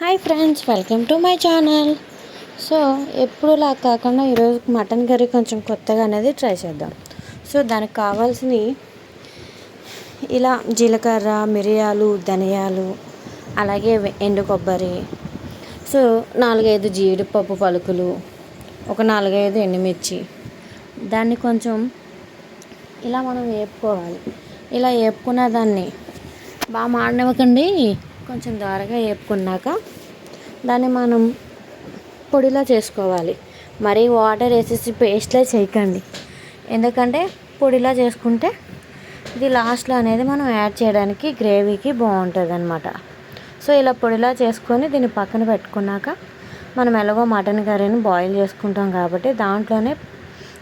Hi friends welcome to my channel. So ఎప్పుడులా కాకుండా ఈరోజు mutton curry కొంచెం కొత్తగా అనేది ట్రై చేద్దాం. సో దానికి కావాల్సినవి ఇలా జీలకర్ర మిరియాలు ధనియాలు అలాగే ఎండు కొబ్బరి సో నాలుగైదు జీడిపప్పు పలుకులు ఒక నాలుగైదు ఎండుమిర్చి. దాన్ని కొంచెం ఇలా మనం వేపుకోవాలి ఇలా వేపుకున్న దాన్ని బాగా మాడనివ్వకండి. కొంచెం ద్వారగా వేపుకున్నాక దాన్ని మనం పొడిలా చేసుకోవాలి. మరీ వాటర్ వేసేసి పేస్ట్లా చేయకండి. ఎందుకంటే పొడిలా చేసుకుంటే ఇది లాస్ట్లో అనేది మనం యాడ్ చేయడానికి గ్రేవీకి బాగుంటుంది అనమాట సో ఇలా పొడిలా చేసుకొని దీన్ని పక్కన పెట్టుకున్నాక మనం ఎలాగో మటన్ కర్రీని బాయిల్ చేసుకుంటాం కాబట్టి దాంట్లోనే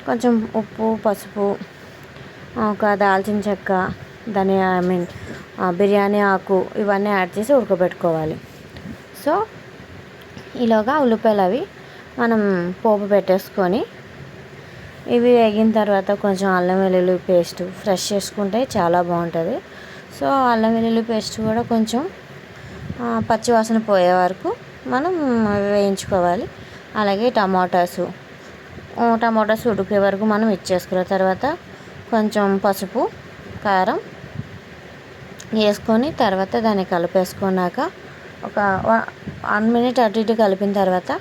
కొంచెం ఉప్పు పసుపు ఒక దాల్చిన చెక్క ధనియా ఐ మీన్ బిర్యానీ ఆకు ఇవన్నీ యాడ్ చేసి ఉడకబెట్టుకోవాలి. సో ఈలోగా ఉల్లిపాయలు అవి మనం పోపు పెట్టేసుకొని ఇవి వేగిన తర్వాత కొంచెం అల్లం వెల్లుల్లి పేస్ట్ ఫ్రెష్ చేసుకుంటే చాలా బాగుంటుంది. సో అల్లం వెల్లుల్లి పేస్ట్ కూడా కొంచెం పచ్చివాసన పోయే వరకు మనం వేయించుకోవాలి. అలాగే టమాటాసు టమాటాస్ ఉడికే వరకు మనం ఇచ్చేసుకున్న తర్వాత కొంచెం పసుపు కారం వేసుకొని తర్వాత దాన్ని కలిపేసుకున్నాక ఒక వన్ మినిట్ అటు ఇటు కలిపిన తర్వాత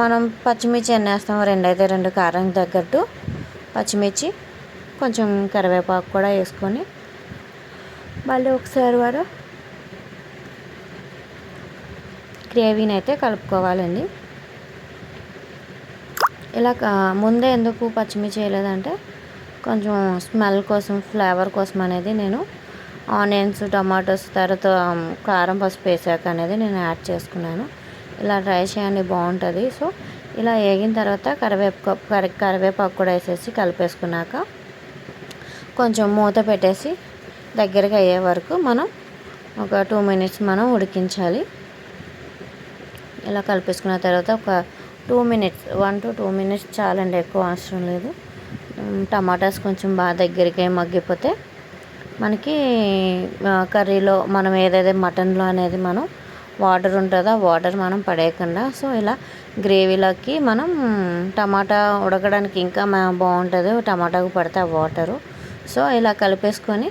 మనం పచ్చిమిర్చి ఎన్ని వేస్తాం రెండు అయితే రెండు కారం తగ్గట్టు పచ్చిమిర్చి కొంచెం కరివేపాకు కూడా వేసుకొని మళ్ళీ ఒకసారి వారు గ్రేవీని అయితే కలుపుకోవాలండి. ఇలా ముందే ఎందుకు పచ్చిమిర్చి వేయలేదంటే కొంచెం స్మెల్ కోసం ఫ్లేవర్ కోసం అనేది నేను ఆనియన్స్ టమాటోస్ తర్వాత కారం పసుపు వేసాక అనేది నేను యాడ్ చేసుకున్నాను. ఇలా ట్రై చేయండి బాగుంటుంది. సో ఇలా వేగిన తర్వాత కరివేపాకు కరివేపాకు కూడా వేసేసి కలిపేసుకున్నాక కొంచెం మూత పెట్టేసి దగ్గరగా అయ్యే వరకు మనం ఒక టూ మినిట్స్ మనం ఉడికించాలి. ఇలా కలిపేసుకున్న తర్వాత ఒక two minutes one to two minutes చాలండి ఎక్కువ అవసరం లేదు. టమాటాస్ కొంచెం బాగా దగ్గరికి మగ్గిపోతే మనకి కర్రీలో మనం ఏదైతే మటన్లో అనేది మనం వాటర్ ఉంటుందో ఆ వాటర్ మనం పడేయకుండా సో ఇలా గ్రేవీలోకి మనం టమాటా ఉడకడానికి ఇంకా బాగుంటుంది. టమాటాకు పడితే ఆ వాటరు. సో ఇలా కలిపేసుకొని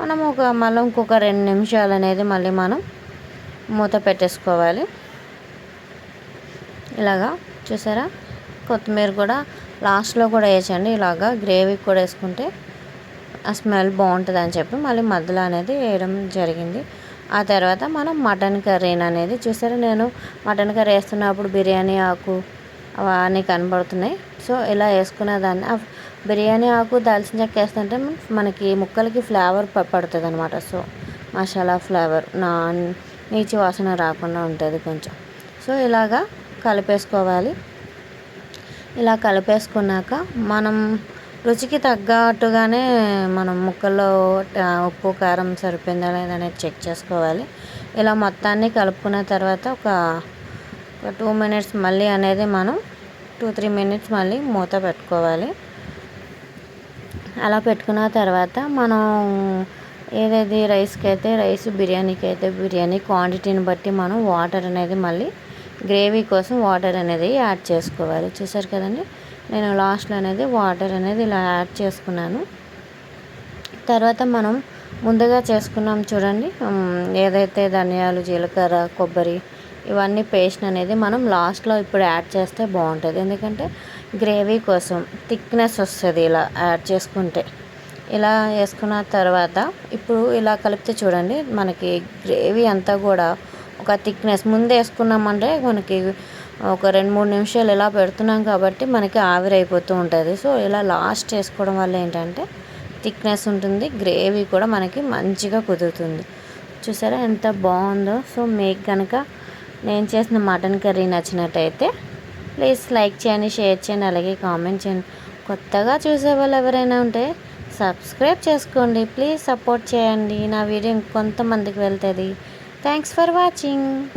మనం ఒక మళ్ళీ ఇంకొక రెండు నిమిషాలు అనేది మళ్ళీ మనం మూత పెట్టేసుకోవాలి. ఇలాగా చూసారా? కొత్తిమీర కూడా లాస్ట్లో కూడా వేసండి ఇలాగా గ్రేవీ కూడా వేసుకుంటే ఆ స్మెల్ బాగుంటుంది అని చెప్పి మళ్ళీ మధ్యలో అనేది వేయడం జరిగింది. ఆ తర్వాత మనం మటన్ కర్రీ అనేది చూసారా నేను మటన్ కర్రీ వేస్తున్నప్పుడు బిర్యానీ ఆకు అవన్నీ కనబడుతున్నాయి. సో ఇలా వేసుకున్న దాన్ని బిర్యానీ ఆకు దాల్చిన చెక్క వేస్తుంటే మనకి ముక్కలకి ఫ్లేవర్ పడుతుంది అనమాట సో మసాలా ఫ్లేవర్ నా నీచి వాసన రాకుండా ఉంటుంది కొంచెం. సో ఇలాగా కలిపేసుకోవాలి. ఇలా కలిపేసుకున్నాక మనం రుచికి తగ్గట్టుగానే మనం ముక్కల్లో ఉప్పు కారం సరిపోయిందా లేదనేది చెక్ చేసుకోవాలి. ఇలా మొత్తాన్ని కలుపుకున్న తర్వాత ఒక ఒక టూ మినిట్స్ మళ్ళీ అనేది మనం టూ త్రీ మినిట్స్ మళ్ళీ మూత పెట్టుకోవాలి. అలా పెట్టుకున్న తర్వాత మనం ఏదైతే రైస్కి అయితే రైస్ బిర్యానీకి అయితే బిర్యానీ క్వాంటిటీని బట్టి మనం వాటర్ అనేది మళ్ళీ గ్రేవీ కోసం వాటర్ అనేది యాడ్ చేసుకోవాలి. చూసారు కదండి? నేను లాస్ట్లో అనేది వాటర్ అనేది ఇలా యాడ్ చేసుకున్నాను. తర్వాత మనం ముందుగా చేసుకున్నాం చూడండి. ఏదైతే ధనియాలు జీలకర్ర కొబ్బరి ఇవన్నీ పేస్ట్ అనేది మనం లాస్ట్లో ఇప్పుడు యాడ్ చేస్తే బాగుంటుంది. ఎందుకంటే గ్రేవీ కోసం థిక్నెస్ వస్తుంది ఇలా యాడ్ చేసుకుంటే. ఇలా వేసుకున్న తర్వాత ఇప్పుడు ఇలా కలిపితే చూడండి మనకి గ్రేవీ అంతా కూడా ఒక థిక్నెస్. ముందు వేసుకున్నామంటే మనకి ఒక రెండు మూడు నిమిషాలు ఇలా పెడుతున్నాం కాబట్టి మనకి ఆవిరైపోతూ ఉంటుంది. సో ఇలా లాస్ట్ చేసుకోవడం వల్ల ఏంటంటే థిక్నెస్ ఉంటుంది గ్రేవీ కూడా మనకి మంచిగా కుదురుతుంది. చూసారా ఎంత బాగుందో? సో మీకు కనుక నేను చేసిన మటన్ కర్రీ నచ్చినట్టయితే ప్లీజ్ లైక్ చేయండి షేర్ చేయండి అలాగే కామెంట్ చేయండి. కొత్తగా చూసే వాళ్ళు ఎవరైనా ఉంటే సబ్స్క్రైబ్ చేసుకోండి. ప్లీజ్ సపోర్ట్ చేయండి. నా వీడియో ఇంకొంతమందికి వెళ్తుంది. Thanks for watching.